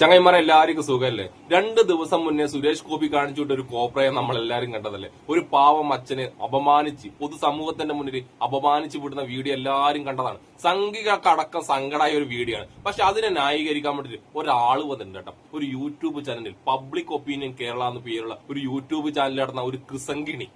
ചങ്ങൈമാരെ എല്ലാവർക്കും സുഖമല്ലേ? രണ്ട് ദിവസം മുന്നേ സുരേഷ് ഗോപി കാണിച്ചുകൊണ്ട് ഒരു കോപ്രയെ നമ്മൾ എല്ലാവരും കണ്ടതല്ലേ? ഒരു പാവം അച്ഛനെ അപമാനിച്ച് പൊതുസമൂഹത്തിന്റെ മുന്നിൽ അപമാനിച്ച് വിടുന്ന വീഡിയോ എല്ലാവരും കണ്ടതാണ്. സംഘികൾക്കടക്കം സങ്കടമായ ഒരു വീഡിയോ ആണ്. പക്ഷെ അതിനെ ന്യായീകരിക്കാൻ വേണ്ടിട്ട് ഒരാൾ വന്നിട്ടുണ്ട് കേട്ടോ. ഒരു യൂട്യൂബ് ചാനലിൽ പബ്ലിക് ഒപ്പീനിയൻ കേരള എന്ന പേരുള്ള ഒരു യൂട്യൂബ് ചാനലിൽ നടന്ന ഒരു കൃസംഗിണി.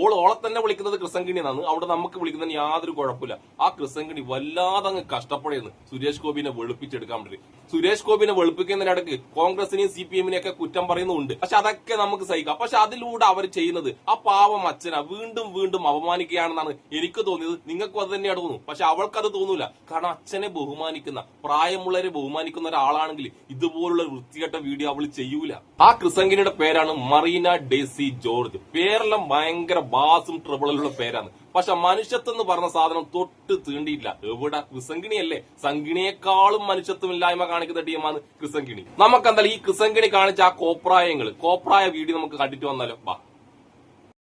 ഓൾ ഓളെ തന്നെ വിളിക്കുന്നത് കൃസംഗിണി എന്നാണ് അവിടെ നമുക്ക് വിളിക്കുന്നതിന് യാതൊരു കുഴപ്പമില്ല. ആ കൃസംഗിണി വല്ലാതെ അങ്ങ് കഷ്ടപ്പെടുന്നു സുരേഷ് ഗോപിനെ വെളുപ്പിച്ചെടുക്കാൻ വേണ്ടി. സുരേഷ് ഗോപിനെ വെളുപ്പിക്കുന്നതിനിടക്ക് കോൺഗ്രസിനെയും സി പി എമ്മിനെയൊക്കെ കുറ്റം പറയുന്നുണ്ട്. പക്ഷെ അതൊക്കെ നമുക്ക് സഹിക്കാം. പക്ഷെ അതിലൂടെ അവർ ചെയ്യുന്നത് ആ പാവം അച്ഛനെ. വീണ്ടും വീണ്ടും അപമാനിക്കുകയാണെന്നാണ് എനിക്ക് തോന്നിയത്. നിങ്ങൾക്കും അത് തന്നെയാണ് തോന്നുന്നു. പക്ഷെ അവൾക്ക് അത് തോന്നൂല. കാരണം അച്ഛനെ ബഹുമാനിക്കുന്ന പ്രായമുള്ളവരെ ബഹുമാനിക്കുന്ന ഒരാളാണെങ്കിൽ ഇതുപോലുള്ള വൃത്തികെട്ട വീഡിയോ അവൾ ചെയ്യൂല. ആ കൃസങ്കിനിയുടെ പേരാണ് മറീന ഡേസി ജോർജ്. പേരെല്ലാം ഭയങ്കര ബാസും ട്രിബിളിലുള്ള പേരാണ്. പക്ഷെ മനുഷ്യത്വം എന്ന് പറഞ്ഞ സാധനം തൊട്ട് തീണ്ടിയില്ല. എവിടെ? കൃസംഗിണിയല്ലേ സംഗിണിയെക്കാളും മനുഷ്യത്വമില്ലായ്മ കാണിക്കുന്ന ടീമാണ് കൃസംഗിണി നമുക്ക് എന്തായാലും ഈ കൃസംഗിണി കാണിച്ച ആ കോപ്രായങ്ങൾ കോപ്രായ വീഡിയോ നമുക്ക് കണ്ടിട്ട് വന്നാലോ? വാ.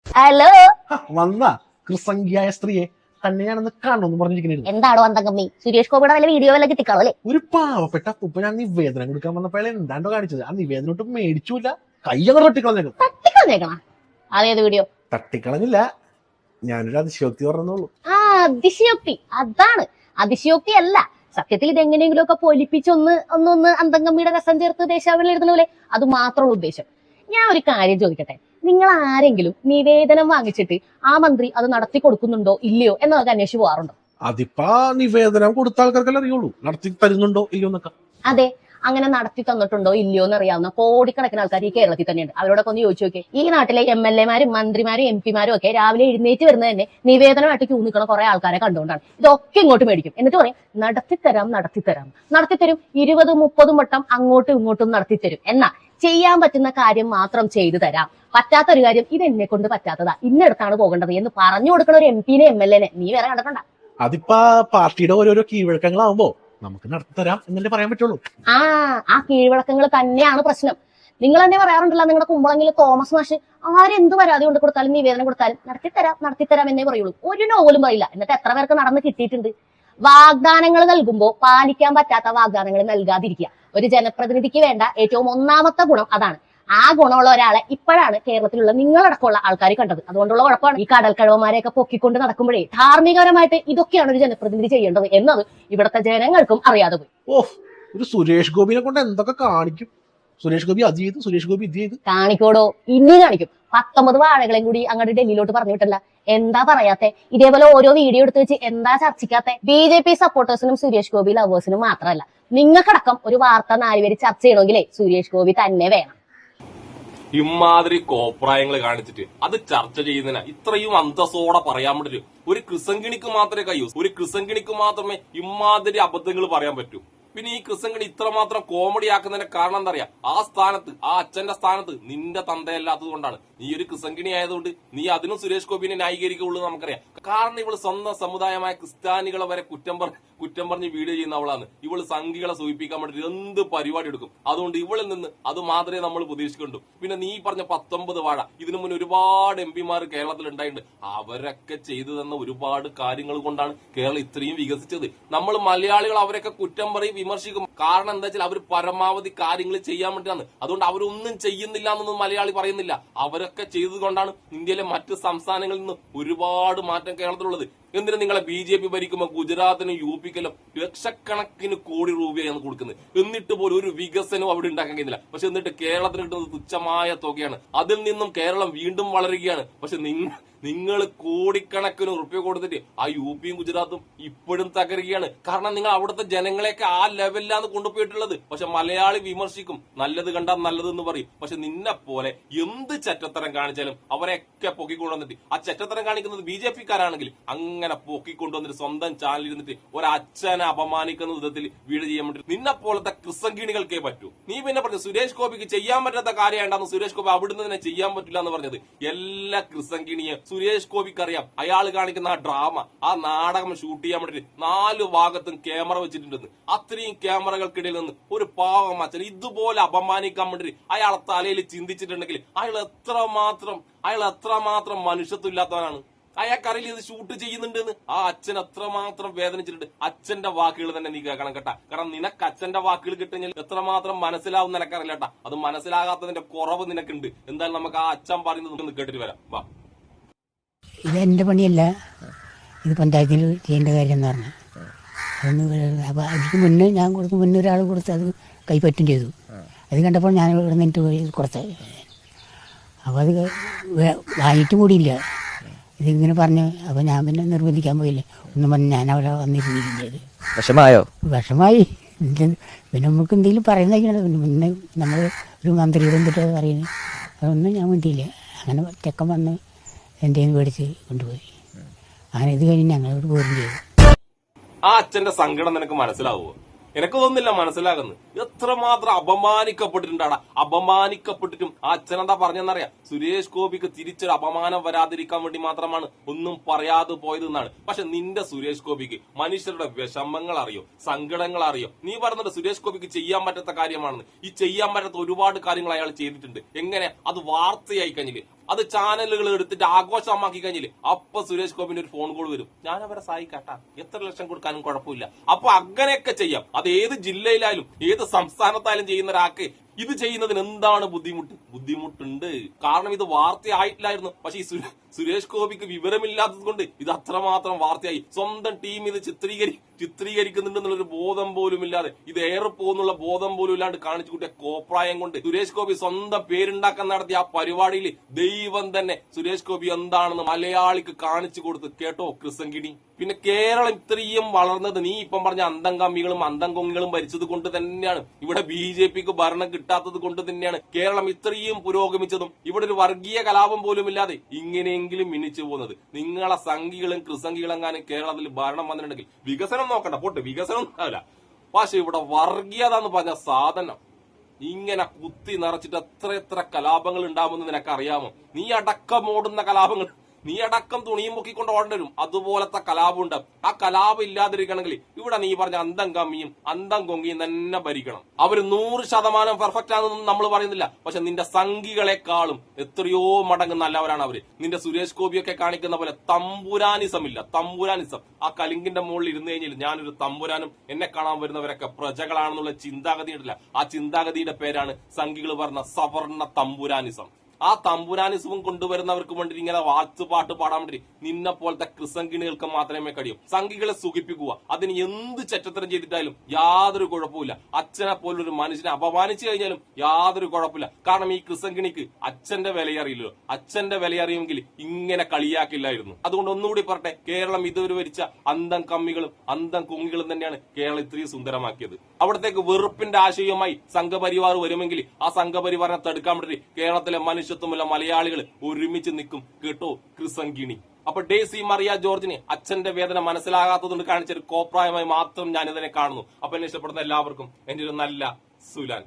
ഹലോ? വന്ന. കൃസംഖ്യായ സ്ത്രീയെ തന്നെ ഞാനൊന്ന് കാണണമെന്ന് പറഞ്ഞിരിക്കുന്നു എന്താണോ അന്തംഗമ്മി സുരേഷ് ഗോപിയുടെ വല്ല വീഡിയോ വല്ല കിട്ടിക്കാളോ അല്ലേ? ഒരു പാവപ്പെട്ട അപ്പൂപ്പ ഞാൻ നിവേദനം കൊടുക്കാൻ വന്നപ്പോൾ എന്താണ്ടോ കാണിച്ചത്. ആ നിവേദനം ഒട്ടും മേടിച്ചില്ല. കയ്യങ്ങൾ തട്ടിക്കളഞ്ഞേക്കണം. തട്ടിക്കളഞ്ഞേക്കണം. അതേത് വീഡിയോ തട്ടിക്കളഞ്ഞില്ല. ഞാനൊരു അതിശയോക്തി പറഞ്ഞോളൂ. ആ അതിശയോക്തി. അതാണ്. അതിശയോക്തി അല്ല. സത്യത്തിൽ ഇത് എങ്ങനെയെങ്കിലും ഒക്കെ പൊലിപ്പിച്ചൊന്ന് ഒന്നൊന്ന് അന്തംഗമ്മിയുടെ രസം ചേർത്ത് ദേശാവിൽ എഴുതുന്ന പോലെ അത് മാത്രമുള്ള ഉദ്ദേശം. ഞാൻ ഒരു കാര്യം ചോദിക്കട്ടെ? നിങ്ങൾ ആരെങ്കിലും നിവേദനം വാങ്ങിച്ചിട്ട് ആ മന്ത്രി അത് നടത്തി കൊടുക്കുന്നുണ്ടോ ഇല്ലയോ എന്നൊക്കെ അന്വേഷിച്ച് പോകാറുണ്ടോ? അതിപ്പോ നിവേദനം കൊടുത്ത ആൾക്കാർക്കല്ലേ അറിയുള്ളൂ. നടത്തി തരുന്നുണ്ടോ ഇല്ലയോ എന്നൊക്കെ അതെ. അങ്ങനെ നടത്തി തന്നിട്ടുണ്ടോ ഇല്ലയോ എന്ന് അറിയാവുന്ന കോടിക്കണക്കിന് ആൾക്കാർ ഈ കേരളത്തിൽ തന്നെയുണ്ട്. അവരോടൊക്കെ ഒന്ന് ചോദിച്ചു നോക്കിയേ. ഈ നാട്ടിലെ എം എൽ എമാരും മന്ത്രിമാരും എം പിമാരും ഒക്കെ രാവിലെ എഴുന്നേറ്റ് വരുന്നത് തന്നെ നിവേദനമായിട്ട് ക്യൂ നിൽക്കുന്ന കുറെ ആൾക്കാരെ കണ്ടുകൊണ്ടാണ്. ഇതൊക്കെ ഇങ്ങോട്ട് മേടിക്കും. എന്നിട്ട് പറയും നടത്തിത്തരാം നടത്തിത്തരാം. നടത്തിത്തരും. ഇരുപത് മുപ്പതും വട്ടം അങ്ങോട്ടും ഇങ്ങോട്ടും നടത്തിത്തരും. എന്നാ ചെയ്യാൻ പറ്റുന്ന കാര്യം മാത്രം ചെയ്തു തരാം. പറ്റാത്ത ഒരു കാര്യം ഇത് എന്നെ കൊണ്ട് പറ്റാത്തതാ. ഇന്നടത്താണ് പോകേണ്ടത് എന്ന് പറഞ്ഞു കൊടുക്കുന്ന ഒരു എം പിനെ എം എൽ എനെ നീ വേറെ കണ്ടിട്ടുണ്ട? അതിപ്പോ പാർട്ടിയുടെ ഓരോരോ കീഴ്വഴക്കങ്ങളാവുമ്പോ നമുക്ക് നടത്തിത്തരാം എന്നല്ലേ പറയാൻ പറ്റുള്ളൂ. ആ ആ കീഴ്വഴക്കങ്ങൾ തന്നെയാണ് പ്രശ്നം. നിങ്ങൾ തന്നെ പറയാറുണ്ടല്ലോ നിങ്ങളുടെ കുമ്പളങ്ങിൽ തോമസ് മാഷ് ആരെന്ത് പരാതി കൊണ്ട് കൊടുത്താലും നിവേദനം കൊടുത്താലും നടത്തിത്തരാം നടത്തിത്തരാം എന്നേ പറയുള്ളൂ. ഒരു നോവലും പറയില്ല. എന്നിട്ട് എത്ര പേർക്ക് നടന്ന് കിട്ടിയിട്ടുണ്ട്? വാഗ്ദാനങ്ങൾ നൽകുമ്പോൾ പാലിക്കാൻ പറ്റാത്ത വാഗ്ദാനങ്ങൾ നൽകാതിരിക്കുക. ഒരു ജനപ്രതിനിധിക്ക് വേണ്ട ഏറ്റവും ഒന്നാമത്തെ ഗുണം അതാണ്. ആ ഗുണമുള്ള ഒരാളെ ഇപ്പോഴാണ് കേരളത്തിലുള്ള നിങ്ങളടക്കമുള്ള ആൾക്കാർ കണ്ടത്. അതുകൊണ്ടുള്ള കുഴപ്പമാണ് ഈ കടൽ കഴിവന്മാരെയൊക്കെ പൊക്കിക്കൊണ്ട് നടക്കുമ്പോഴേ ധാർമ്മികപരമായിട്ട് ഇതൊക്കെയാണ് ഒരു ജനപ്രതിനിധി ചെയ്യേണ്ടത് എന്നത് ഇവിടുത്തെ ജനങ്ങൾക്കും അറിയാതെ പോയി. ഓ ഒരു സുരേഷ് ഗോപിനെ കൊണ്ട് എന്തൊക്കെ കാണിക്കും? സുരേഷ് ഗോപി അത് ചെയ്തു സുരേഷ് ഗോപി ഇത് ചെയ്തു. കാണിക്കോടോ? ഇനി കാണിക്കും. പത്തൊമ്പത് വാഴകളെയും കൂടി അങ്ങോട്ട് ഡൽഹിയിലോട്ട് പറഞ്ഞു വിട്ടല്ല. എന്താ പറയാത്തെ? ഇതേപോലെ ഓരോ വീഡിയോ എടുത്ത് വെച്ച് എന്താ ചർച്ചിക്കാത്ത? ബി ജെ പി സപ്പോർട്ടേഴ്സിനും സുരേഷ് ഗോപി ലവേഴ്സിനും മാത്രമല്ല നിങ്ങൾക്കടക്കം ഒരു വാർത്ത നാലുപേര് ചർച്ച ചെയ്യണമെങ്കിലേ സുരേഷ് ഗോപി തന്നെ വേണം. ഇമാതിരി കോപ്രായങ്ങൾ കാണിച്ചിട്ട് അത് ചർച്ച ചെയ്യുന്നതിന്. ഇത്രയും അന്തസ്സോടെ പറയാൻ പറ്റില്ല. ഒരു കൃസങ്കിണിക്ക് മാത്രമേ കഴിയൂ ഒരു കൃസങ്കിണിക്ക് മാത്രമേ ഇമാതിരി അബദ്ധങ്ങൾ പറയാൻ പറ്റൂ. പിന്നെ ഈ കൃസംഗിണി ഇത്രമാത്രം കോമഡി ആക്കുന്നതിന്റെ കാരണം എന്താ പറയാ ആ സ്ഥാനത്ത് ആ അച്ഛന്റെ സ്ഥാനത്ത് നിന്റെ തന്തയല്ലാത്തത് കൊണ്ടാണ്. നീ ഒരു കൃസംഗിണി ആയതുകൊണ്ട് നീ അതിനും സുരേഷ് ഗോപിനെ ന്യായീകരിക്കുള്ളൂ നമുക്കറിയാം. കാരണം ഇവൾ സ്വന്തം സമുദായമായ ക്രിസ്ത്യാനികളെ വരെ കുറ്റം പറ കുറ്റം പറഞ്ഞ് വീഡിയോ ചെയ്യുന്ന അവളാണ്. ഇവൾ സംഘികളെ സൂചിപ്പിക്കാൻ വേണ്ടി എന്ത് പരിപാടി എടുക്കും? അതുകൊണ്ട് ഇവളിൽ നിന്ന് അത് മാത്രമേ നമ്മൾ പ്രതീക്ഷിക്കുന്നുള്ളൂ. പിന്നെ നീ പറഞ്ഞ പത്തൊമ്പത് വാഴ ഇതിനു മുന്നേ ഒരുപാട് എം പിമാർ കേരളത്തിൽ ഉണ്ടായിട്ടുണ്ട്. അവരൊക്കെ ചെയ്തു തന്ന ഒരുപാട് കാര്യങ്ങൾ കൊണ്ടാണ് കേരളം ഇത്രയും വികസിച്ചത്. നമ്മൾ മലയാളികൾ അവരൊക്കെ കുറ്റം പറയും വിമർശിക്കും. കാരണം എന്താ വെച്ചാൽ അവർ പരമാവധി കാര്യങ്ങൾ ചെയ്യാൻ വേണ്ടിയാണ് അതുകൊണ്ട് അവരൊന്നും ചെയ്യുന്നില്ല എന്നൊന്നും മലയാളി പറയുന്നില്ല. അവരൊക്കെ ചെയ്തുകൊണ്ടാണ് ഇന്ത്യയിലെ മറ്റ് സംസ്ഥാനങ്ങളിൽ നിന്ന് ഒരുപാട് മാറ്റം കേരളത്തിലുള്ളത്. എന്തിനാ നിങ്ങളെ ബി ജെ പി ഭരിക്കുമ്പോൾ ഗുജറാത്തിനും യു പിക്കെല്ലാം ലക്ഷക്കണക്കിന് കോടി രൂപയാണ് കൊടുക്കുന്നത്. എന്നിട്ട് പോലും ഒരു വികസനവും അവിടെ ഉണ്ടാക്കാൻ കഴിയുന്നില്ല. പക്ഷെ എന്നിട്ട് കേരളത്തിന് കിട്ടുന്നത് തുച്ഛമായ തുകയാണ്. അതിൽ നിന്നും കേരളം വീണ്ടും വളരുകയാണ്. പക്ഷെ നിങ്ങൾ നിങ്ങൾ കോടിക്കണക്കിന് ഉറുപ്പ്യ കൊടുത്തിട്ട് ആ യു പിയും ഗുജറാത്തും ഇപ്പോഴും തകരുകയാണ്. കാരണം നിങ്ങൾ അവിടുത്തെ ജനങ്ങളെയൊക്കെ ആ ലെവലിലാണ് കൊണ്ടുപോയിട്ടുള്ളത്. പക്ഷെ മലയാളി വിമർശിക്കും നല്ലത് കണ്ടാൽ നല്ലത് എന്ന് പറയും. പക്ഷെ നിന്നെ പോലെ എന്ത് ചറ്റത്തരം കാണിച്ചാലും അവരെയൊക്കെ പൊക്കിക്കൊണ്ടുവന്നിട്ട് ആ ചറ്റത്തരം കാണിക്കുന്നത് ബി ജെ പിക്കാരാണെങ്കിൽ അങ്ങനെ പൊക്കിക്കൊണ്ടുവന്നിട്ട് സ്വന്തം ചാനലിൽ ഇരുന്നിട്ട് ഒരച്ഛനെ അപമാനിക്കുന്ന വിധത്തിൽ വീട് ചെയ്യാൻ വേണ്ടി നിന്നെ പോലത്തെ കൃസംഗിണികൾക്കേ പറ്റൂ. നീ പിന്നെ പറഞ്ഞു സുരേഷ് ഗോപിക്ക് ചെയ്യാൻ പറ്റാത്ത കാര്യം സുരേഷ് ഗോപി അവിടുന്ന് തന്നെ ചെയ്യാൻ പറ്റില്ല എന്ന് പറഞ്ഞത്. എല്ലാ കൃസംഗിണിയെ സുരേഷ് ഗോപിക്ക് അറിയാം അയാൾ കാണിക്കുന്ന ആ ഡ്രാമ ആ നാടകം ഷൂട്ട് ചെയ്യാൻ വേണ്ടിട്ട് നാല് ഭാഗത്തും ക്യാമറ വെച്ചിട്ടുണ്ടെന്ന്. അത്രയും ക്യാമറകൾക്കിടയിൽ നിന്ന് ഒരു പാവം അച്ഛൻ ഇതുപോലെ അപമാനിക്കാൻ വേണ്ടിട്ട് അയാളെ തലയിൽ ചിന്തിച്ചിട്ടുണ്ടെങ്കിൽ അയാൾ എത്ര മാത്രം അയാൾ എത്ര മാത്രം മനുഷ്യത്വം ഇല്ലാത്തവനാണ് അയാൾക്കറിയില്ല ഇത് ഷൂട്ട് ചെയ്യുന്നുണ്ടെന്ന്? ആ അച്ഛൻ എത്രമാത്രം വേദനിച്ചിട്ടുണ്ട്. അച്ഛന്റെ വാക്കുകൾ തന്നെ നീ കേൾക്കണം കേട്ടാ. കാരണം നിനക്ക് അച്ഛന്റെ വാക്കുകൾ കിട്ടുകഴിഞ്ഞാൽ എത്രമാത്രം മനസ്സിലാവും നിനക്കറിയില്ല കേട്ടാ. അത് മനസ്സിലാകാത്തതിന്റെ കുറവ് നിനക്കുണ്ട്. എന്തായാലും നമുക്ക് ആ അച്ഛൻ പറയുന്നത് കേട്ടിട്ട് വരാം. വാ. ഇത് എന്റെ പണിയല്ല. ഇത് പഞ്ചായത്തിൽ ചെയ്യേണ്ട കാര്യം എന്ന് പറഞ്ഞു. അതൊന്ന് അപ്പോൾ അതിന് മുന്നേ ഞാൻ കൊടുക്കും മുന്നേ ഒരാൾ കൊടുത്ത് അത് കൈപ്പറ്റും ചെയ്തു. അത് കണ്ടപ്പോൾ ഞാൻ ഇവിടെ നിന്നിട്ട് പോയി കുറച്ച്. അപ്പോൾ അത് വാങ്ങിയിട്ട് കൂടിയില്ല. ഇതിങ്ങനെ പറഞ്ഞ് അപ്പോൾ ഞാൻ പിന്നെ നിർബന്ധിക്കാൻ പോയില്ല. ഒന്നും പറഞ്ഞ് ഞാൻ അവിടെ വന്നിരുന്നില്ല ചെയ്ത് വിഷമായോ? വിഷമായി. പിന്നെ നമുക്ക് എന്തെങ്കിലും പറയുന്നതൊക്കെയാണ് പിന്നെ മുന്നേ നമ്മൾ ഒരു മന്ത്രിയോട് എന്തിട്ട് പറയുന്നത് അതൊന്നും ഞാൻ വേണ്ടിയില്ല അങ്ങനെ ചെക്കൻ വന്ന് കയ്യിൽ മേടിച്ച് കൊണ്ടുപോയി. അങ്ങനെ ഇത് കഴിഞ്ഞ് ഞങ്ങളോട് പോരും ചെയ്തു. ആ അച്ഛന്റെ സങ്കടം നിനക്ക് മനസ്സിലാവുമോ എനിക്ക് തോന്നുന്നില്ല മനസ്സിലാകുന്നു. എത്രമാത്രം അപമാനിക്കപ്പെട്ടിട്ടുണ്ടാണ്? അപമാനിക്കപ്പെട്ടിട്ടും ആ അച്ഛൻ എന്താ പറഞ്ഞെന്നറിയാം സുരേഷ് ഗോപിക്ക് തിരിച്ചൊരു അപമാനം വരാതിരിക്കാൻ വേണ്ടി മാത്രമാണ് ഒന്നും പറയാതെ പോയത് എന്നാണ് പക്ഷെ നിന്റെ സുരേഷ് ഗോപിക്ക് മനുഷ്യരുടെ വിഷമങ്ങൾ അറിയോ സങ്കടങ്ങൾ അറിയോ നീ പറഞ്ഞത് സുരേഷ് ഗോപിക്ക് ചെയ്യാൻ പറ്റാത്ത കാര്യമാണെന്ന്. ഈ ചെയ്യാൻ പറ്റാത്ത ഒരുപാട് കാര്യങ്ങൾ അയാൾ ചെയ്തിട്ടുണ്ട്. എങ്ങനെ? അത് വാർത്തയായി കഴിഞ്ഞില്ലേ? അത് ചാനലുകൾ എടുത്തിട്ട് ആഘോഷമാക്കി കഴിഞ്ഞില്ലേ? അപ്പൊ സുരേഷ് ഗോപിന്റെ ഒരു ഫോൺ കോൾ വരും. ഞാൻ അവരെ സഹായിക്കാട്ടാ. എത്ര ലക്ഷം കൊടുക്കാനും കുഴപ്പമില്ല. അപ്പൊ അങ്ങനെയൊക്കെ ചെയ്യാം. അത് ഏത് ജില്ലയിലായാലും ഏത് സംസ്ഥാനത്തായാലും ചെയ്യുന്ന ഒരാൾക്ക് ഇത് ചെയ്യുന്നതിന് എന്താണ് ബുദ്ധിമുട്ട്? ബുദ്ധിമുട്ടുണ്ട്. കാരണം ഇത് വാർത്തയായിട്ടില്ലായിരുന്നു. പക്ഷെ ഈ സുരേഷ് ഗോപിക്ക് വിവരമില്ലാത്തത് കൊണ്ട് ഇത് അത്രമാത്രം വാർത്തയായി. സ്വന്തം ടീം ഇത് ചിത്രീകരി ചിത്രീകരിക്കുന്നുണ്ടെന്നുള്ളൊരു ബോധം പോലും ഇല്ലാതെ. ഇത് ഏറെ പോകുന്നുള്ള ബോധം പോലും ഇല്ലാണ്ട് കാണിച്ചു കൂട്ടിയ കോപ്രായം കൊണ്ട് സുരേഷ് ഗോപി സ്വന്തം പേരുണ്ടാക്കാൻ നടത്തിയ ആ പരിപാടിയിൽ ദൈവം തന്നെ സുരേഷ് ഗോപി എന്താണെന്ന് മലയാളിക്ക് കാണിച്ചു കൊടുത്ത് കേട്ടോ ക്രിസങ്കിണി പിന്നെ കേരളം ഇത്രയും വളർന്നത് നീ ഇപ്പം പറഞ്ഞ അന്തം കമ്മികളും അന്തം കൊങ്ങികളും ഭരിച്ചത് കൊണ്ട് തന്നെയാണ്. ഇവിടെ ബി ജെ പിക്ക് ഭരണം കിട്ടാത്തത് കൊണ്ട് തന്നെയാണ് കേരളം ഇത്രയും പുരോഗമിച്ചതും. ഇവിടെ ഒരു വർഗീയ കലാപം പോലും ഇല്ലാതെ ഇങ്ങനെയെങ്കിലും മിന്നിച്ചു പോകുന്നത്. നിങ്ങളെ സംഘികളും കൃസംഘികളും എങ്ങാനും കേരളത്തിൽ ഭരണം വന്നിട്ടുണ്ടെങ്കിൽ വികസനം നോക്കണ്ട. പോട്ടെ വികസനം ഉണ്ടാവില്ല. പക്ഷെ ഇവിടെ വർഗീയത എന്ന് പറഞ്ഞ സാധനം ഇങ്ങനെ കുത്തി നിറച്ചിട്ട് എത്ര എത്ര കലാപങ്ങൾ ഉണ്ടാവുമെന്ന് നിനക്കറിയാമോ? നീ അടക്കം ഓടുന്ന കലാപങ്ങൾ നീ അടക്കം തുണിയും പൊക്കിക്കൊണ്ട് ഓടേണ്ടി വരും. അതുപോലത്തെ കലാപം ഉണ്ട് ആ കലാപം ഇല്ലാതിരിക്കണമെങ്കിൽ ഇവിടെ നീ പറഞ്ഞ അന്തം കമ്മിയും അന്തം കൊങ്ങിയും തന്നെ ഭരിക്കണം. അവർ നൂറ് ശതമാനം പെർഫെക്റ്റ് ആണെന്നൊന്നും നമ്മൾ പറയുന്നില്ല. പക്ഷെ നിന്റെ സംഘികളെക്കാളും എത്രയോ മടങ്ങ് നല്ലവരാണ് അവർ. നിന്റെ സുരേഷ് ഗോപിയൊക്കെ കാണിക്കുന്ന പോലെ തമ്പുരാനിസം ഇല്ല തമ്പുരാനിസം. ആ കലിങ്കിന്റെ മുകളിൽ ഇരുന്ന് കഴിഞ്ഞാൽ ഞാനൊരു തമ്പുരാനും എന്നെ കാണാൻ വരുന്നവരൊക്കെ പ്രജകളാണെന്നുള്ള ചിന്താഗതി ഉണ്ടല്ല ആ ചിന്താഗതിയുടെ പേരാണ് സംഘികൾ പറഞ്ഞ സവർണ തമ്പുരാനിസം. ആ തമ്പുരാനിസവും കൊണ്ടുവരുന്നവർക്ക് വേണ്ടി ഇങ്ങനെ വാച്ചുപാട്ട് പാടാൻ വേണ്ടി നിന്നെ പോലത്തെ കൃസംഗിണികൾക്ക് മാത്രമേ കഴിയൂ. സംഘികളെ സുഖിപ്പിക്കുക. അതിന് എന്ത് ചെറ്റത്തരം ചെയ്തിട്ടായാലും യാതൊരു കുഴപ്പമില്ല അച്ഛനെ പോലൊരു മനുഷ്യനെ അപമാനിച്ചു കഴിഞ്ഞാലും യാതൊരു കുഴപ്പമില്ല കാരണം ഈ കൃസംഗിണിക്ക് അച്ഛന്റെ വിലയറിയില്ലല്ലോ. അച്ഛന്റെ വിലയറിയുമെങ്കിൽ ഇങ്ങനെ കളിയാക്കില്ലായിരുന്നു. അതുകൊണ്ട് ഒന്നുകൂടി പറട്ടെ കേരളം ഇതുവരെ വരിച്ച അന്തം കമ്മികളും അന്തം കുങ്ങികളും തന്നെയാണ് കേരളം ഇത്രയും സുന്ദരമാക്കിയത്. അവിടത്തേക്ക് വെറുപ്പിന്റെ ആശയവുമായി സംഘപരിവാർ വരുമെങ്കിൽ ആ സംഘപരിവാറിനെ തടുക്കാൻ വേണ്ടി കേരളത്തിലെ മനുഷ്യത്വമുള്ള മലയാളികൾ ഒരുമിച്ച് നിൽക്കും കേട്ടോ ക്രിസങ്കിണി അപ്പൊ ഡേസി മറിയ ജോർജിന് അച്ഛന്റെ വേദന മനസ്സിലാകാത്തതുകൊണ്ട് കാണിച്ച ഒരു കോപ്രായമായി മാത്രം ഞാൻ ഇതിനെ കാണുന്നു. അപ്പൊ എന്നെ ഇഷ്ടപ്പെടുന്ന എല്ലാവർക്കും എന്റെ ഒരു നല്ല സുലാൻ.